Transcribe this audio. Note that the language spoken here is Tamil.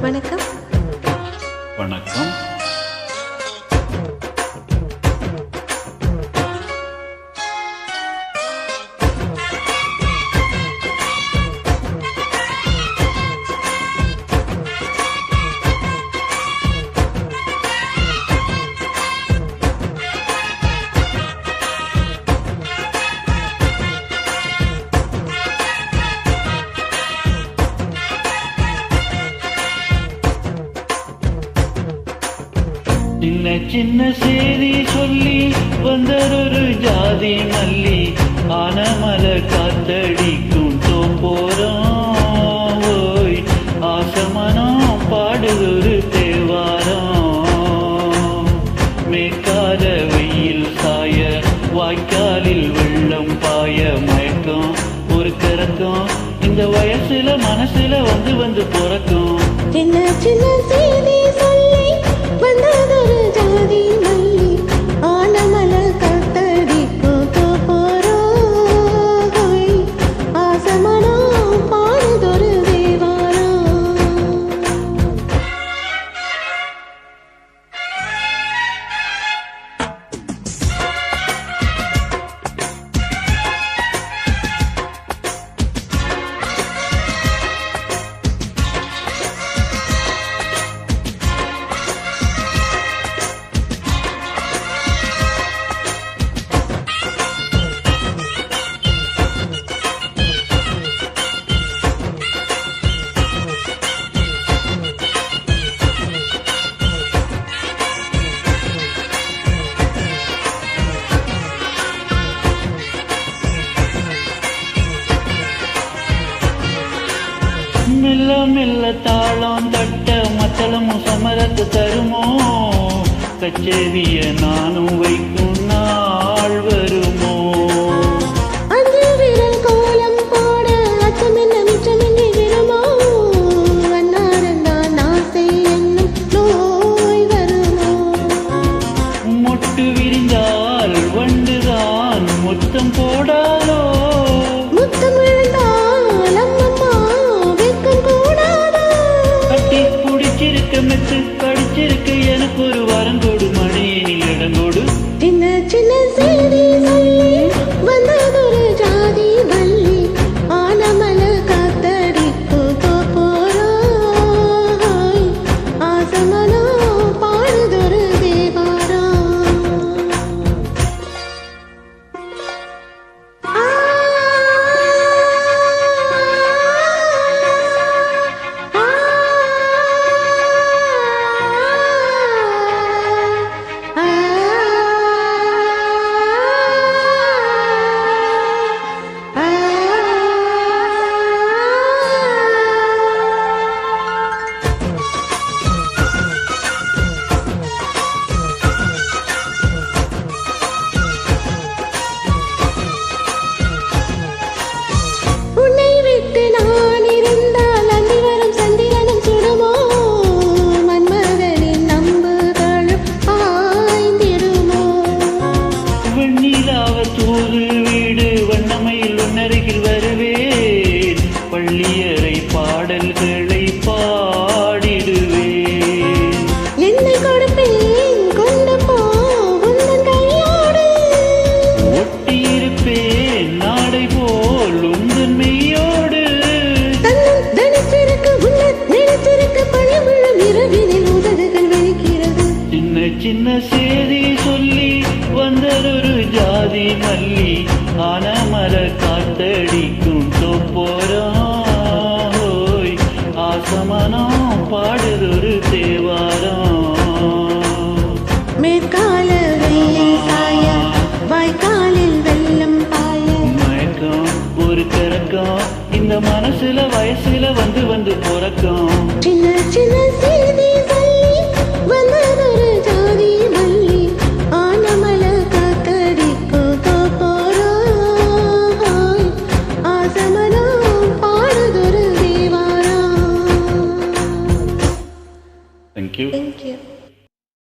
வணக்கம். வணக்கம். சின்ன சின்ன செய்தி சொல்லி வந்ததொரு ஜாதி மல்லி ஆனமல காத்தடிக்கும் தோம்போரம் ஓய் ஆசமனம் பாடுதொரு தேவாரம். மேற்கால வெயில் சாய வாய்க்காலில் வெள்ளம் பாய மயக்கம். ஒரு கிறக்கம் இந்த வயசுல மனசுல வந்து வந்து பிறக்கும். சின்ன சின்ன செய்தி மெல்ல மெல்ல தாளம் தட்ட மத்தளமும் சமரத்து தருமோ? கச்சேரிய நானும் வைக்க வெண்ணிலாவ தூது வீடு வண்ணமையில் உன்னருகில் வருவேன். பள்ளியறை பாடல்களை பாடிடுவேன். என்னை கொடுப்பேன் கொண்டு ஒட்டியிருப்பேன் நாடை போல் உந்தன் மெய்யோடு. தன்னம் தனித்திருக்க உள்ள மல்லி ஆனமர காத்தடிக்கும் தோப்போரோய் ஆசமனம் பாடுதொரு தேவாரம் மேற்கால வெயில் சாய வாய்க்காலில் வெள்ளம் பாய. மயக்கம் ஒரு கிறக்கம் இந்த மனசுல வயசுல வந்து வந்து பிறக்கும்.